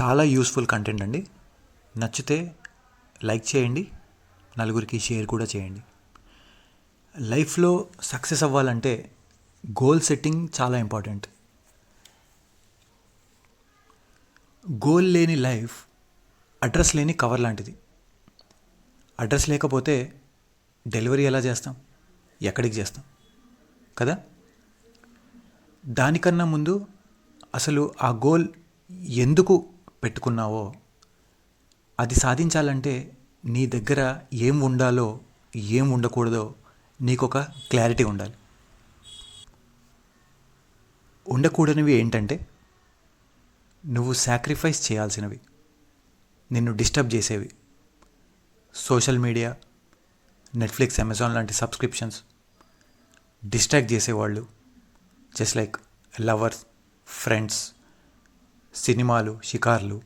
చాలా useful content అండి. నచ్చితే లైక్ చేయండి. నలుగురికి షేర్ కూడా చేయండి. లైఫ్లో సక్సెస్ అవ్వాలంటే గోల్ సెట్టింగ్ చాలా ఇంపార్టెంట్ గోల్ లేని లైఫ్ అడ్రస్ లేని కవర్ లాంటిది. అడ్రస్ లేకపోతే డెలివరీ ఎలా చేస్తాం? ఎక్కడికి చేస్తాం? కదా? దానికన్నా ముందు అసలు ఆ గోల్ ఎందుకు పెట్టుకున్నావో? అది సాధించాలంటే నీ దగ్గర ఏం ఉండాలో ఏం ఉండకూడదో నీకు ఒక క్లారిటీ ఉండాలి. ఉండకూడనివి ఏంటంటే నువ్వు సాక్రిఫైస్ చేయాల్సినవి నిన్ను డిస్టర్బ్ చేసేవి. సోషల్ మీడియా నెట్ఫ్లిక్స్ అమెజాన్ లాంటి సబ్స్క్రిప్షన్స్ డిస్ట్రాక్ట్ చేసేవాళ్ళు. జస్ట్ లైక్ లవర్స్ ఫ్రెండ్స్ సినిమాలు షికార్లు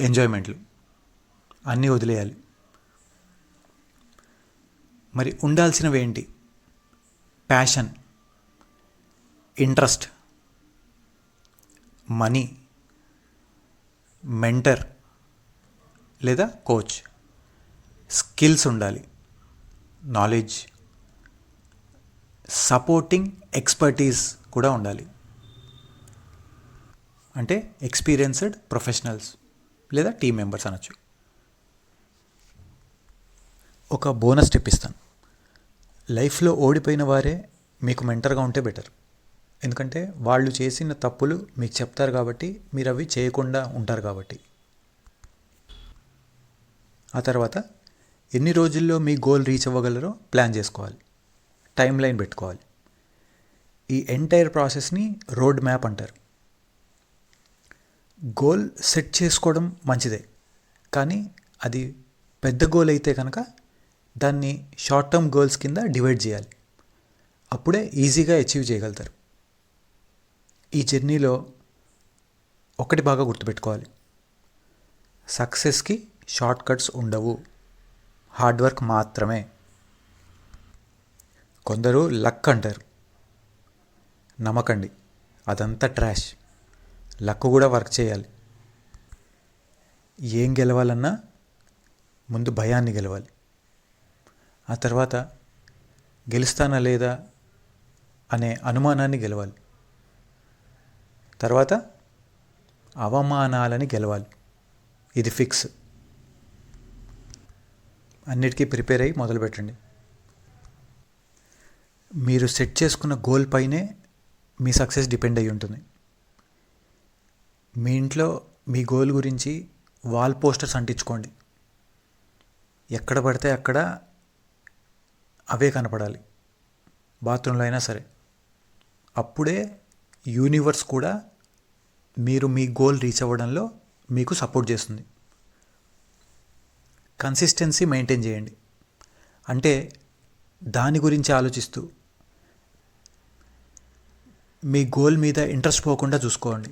ఎంజాయ్మెంట్లు అన్నీ వదిలేయాలి. మరి ఉండాల్సినవి ఏంటి? ప్యాషన్ ఇంట్రెస్ట్ మనీ మెంటర్ లేదా కోచ్. స్కిల్స్ ఉండాలి నాలెడ్జ్ సపోర్టింగ్ ఎక్స్పర్టీస్ కూడా ఉండాలి. అంటే ఎక్స్పీరియన్స్డ్ ప్రొఫెషనల్స్ లేదా టీం మెంబర్స్ అనొచ్చు. ఒక బోనస్ టిప్ ఇస్తాను. లైఫ్లో ఓడిపోయిన వారే మీకు మెంటర్గా ఉంటే బెటర్. ఎందుకంటే వాళ్ళు చేసిన తప్పులు మీకు చెప్తారు కాబట్టి మీరు అవి చేయకుండా ఉంటారు కాబట్టి. ఆ తర్వాత ఎన్ని రోజుల్లో మీ గోల్ రీచ్ అవ్వగలరో ప్లాన్ చేసుకోవాలి. టైం లైన్ పెట్టుకోవాలి. ఈ ఎంటైర్ ప్రాసెస్ని రోడ్ మ్యాప్ అంటారు. గోల్ సెట్ చేసుకోవడం మంచిదే. కానీ అది పెద్ద గోల్ అయితే కనుక దాన్ని షార్ట్ టర్మ్ గోల్స్ కింద డివైడ్ చేయాలి. అప్పుడే ఈజీగా అచీవ్ చేయగలుగుతారు. ఈ జర్నీలో ఒకటి బాగా గుర్తుపెట్టుకోవాలి. సక్సెస్కి షార్ట్ కట్స్ ఉండవు. హార్డ్ వర్క్ మాత్రమే. కొందరు లక్ అంటారు. నమ్మకండి అదంతా ట్రాష్ లక్ కూడా వర్క్ చేయాలి. ఏం గెలవాలన్నా ముందు భయాన్ని గెలవాలి. ఆ తర్వాత గెలుస్తానా లేదా అనే అనుమానాన్ని గెలవాలి. తర్వాత అవమానాలని గెలవాలి. ఇది ఫిక్స్. అన్నిటికీ ప్రిపేర్ అయ్యి మొదలుపెట్టండి మీరు సెట్ చేసుకున్న గోల్ పైనే మీ సక్సెస్ డిపెండ్ అయి ఉంటుంది. మీ ఇంట్లో మీ గోల్ గురించి వాల్ పోస్టర్స్ అంటించుకోండి. ఎక్కడ పడితే అక్కడ అవే కనపడాలి. బాత్రూంలో అయినా సరే. అప్పుడే యూనివర్స్ కూడా మీరు మీ గోల్ రీచ్ అవ్వడంలో మీకు సపోర్ట్ చేస్తుంది. కన్సిస్టెన్సీ మెయింటైన్ చేయండి. అంటే దాని గురించి ఆలోచిస్తూ మీ గోల్ మీద ఇంట్రెస్ట్ పోకుండా చూసుకోండి.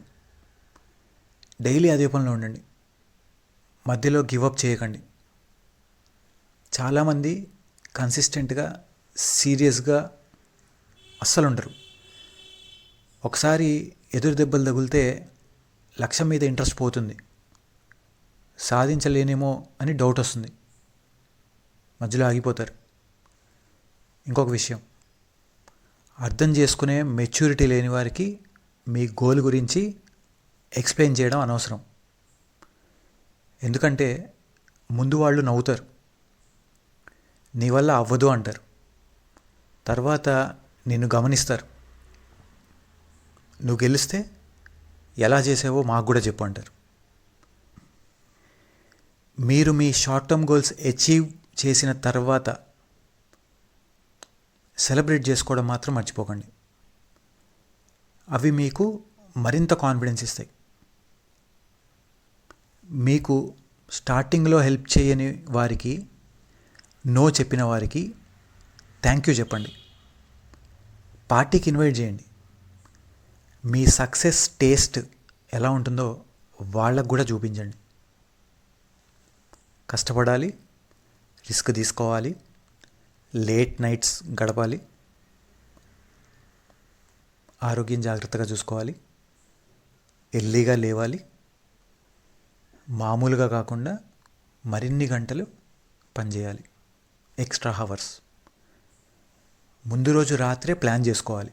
డైలీ అదే పనిలో ఉండండి. మధ్యలో గివప్ చేయకండి. చాలామంది కన్సిస్టెంట్గా సీరియస్గా అస్సలు ఉండరు ఒకసారి ఎదురు దెబ్బలు తగిలితే లక్ష్యం మీద ఇంట్రెస్ట్ పోతుంది. సాధించలేనేమో అని డౌట్ వస్తుంది. మధ్యలో ఆగిపోతారు. ఇంకొక విషయం. అర్థం చేసుకునే మెచ్యూరిటీ లేని వారికి మీ గోల్ గురించి ఎక్స్ప్లెయిన్ చేయడం అనవసరం. ఎందుకంటే ముందు వాళ్ళు నవ్వుతారు. నీ వల్ల అవ్వదు అంటారు. తర్వాత నిన్ను గమనిస్తారు. నువ్వు గెలిస్తే ఎలా చేసావో మాకు కూడా చెప్పు అంటారు. మీరు మీ షార్ట్ టర్మ్ గోల్స్ అచీవ్ చేసిన తర్వాత సెలబ్రేట్ చేసుకోవడం మాత్రం మర్చిపోకండి. అవి మీకు మరింత కాన్ఫిడెన్స్ ఇస్తాయి. మీకు స్టార్టింగ్లో హెల్ప్ చేయని వారికి నో చెప్పిన వారికి థ్యాంక్ యూ చెప్పండి. పార్టీకి ఇన్వైట్ చేయండి. మీ సక్సెస్ టేస్ట్ ఎలా ఉంటుందో వాళ్ళకు కూడా చూపించండి. కష్టపడాలి రిస్క్ తీసుకోవాలి లేట్ నైట్స్ గడపాలి ఆరోగ్యం జాగ్రత్తగా చూసుకోవాలి ఎర్లీగా లేవాలి మామూలుగా కాకుండా మరిన్ని గంటలు పనిచేయాలి. ఎక్స్ట్రా హవర్స్ ముందు రోజు రాత్రే ప్లాన్ చేసుకోవాలి.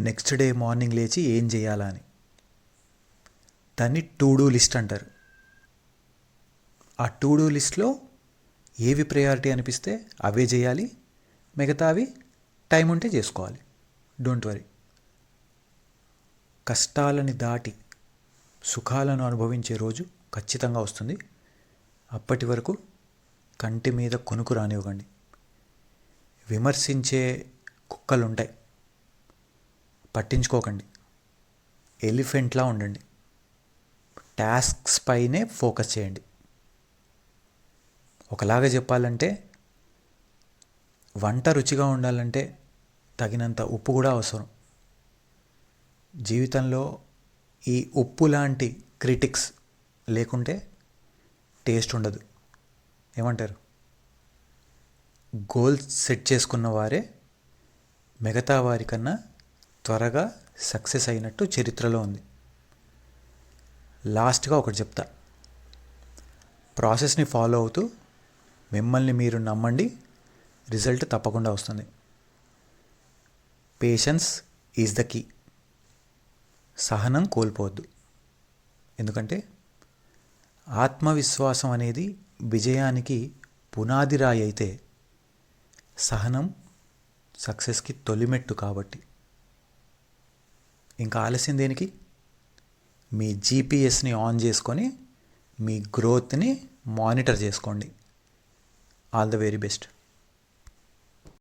నెక్స్ట్ డే మార్నింగ్ లేచి ఏం చేయాలా అని. దాన్ని టు డూ లిస్ట్ అంటారు. ఆ టు డూ లిస్ట్లో ఏవి ప్రయారిటీ అనిపిస్తే అవే చేయాలి. మిగతావి టైం ఉంటే చేసుకోవాలి. డోంట్ వరీ కష్టాలని దాటి సుఖాలను అనుభవించే రోజు ఖచ్చితంగా వస్తుంది. అప్పటి వరకు కంటి మీద కొనుకు రానివ్వకండి. విమర్శించే కుక్కలు ఉంటాయి పట్టించుకోకండి. ఎలిఫెంట్లా ఉండండి. టాస్క్స్ పైనే ఫోకస్ చేయండి. ఒకలాగా చెప్పాలంటే వంట రుచిగా ఉండాలంటే తగినంత ఉప్పు కూడా అవసరం. జీవితంలో ఈ ఉప్పు లాంటి క్రిటిక్స్ లేకుంటే టేస్ట్ ఉండదు. ఏమంటారు? గోల్ సెట్ చేసుకున్న వారే మిగతా వారికన్నా త్వరగా సక్సెస్ అయినట్టు చరిత్రలో ఉంది. లాస్ట్గా ఒకటి చెప్తా. ప్రాసెస్ని ఫాలో అవుతూ మిమ్మల్ని మీరు నమ్మండి రిజల్ట్ తప్పకుండా వస్తుంది. Patience is the key. సహనం కోల్పోవద్దు. ఎందుకంటే ఆత్మవిశ్వాసం అనేది విజయానికి పునాది రాయి అయితే సహనం సక్సెస్కి తొలిమెట్టు కాబట్టి. ఇంకా ఆలస్యం దేనికి? మీ జీపీఎస్ని ఆన్ చేసుకొని మీ గ్రోత్ని మానిటర్ చేసుకోండి. All the very best.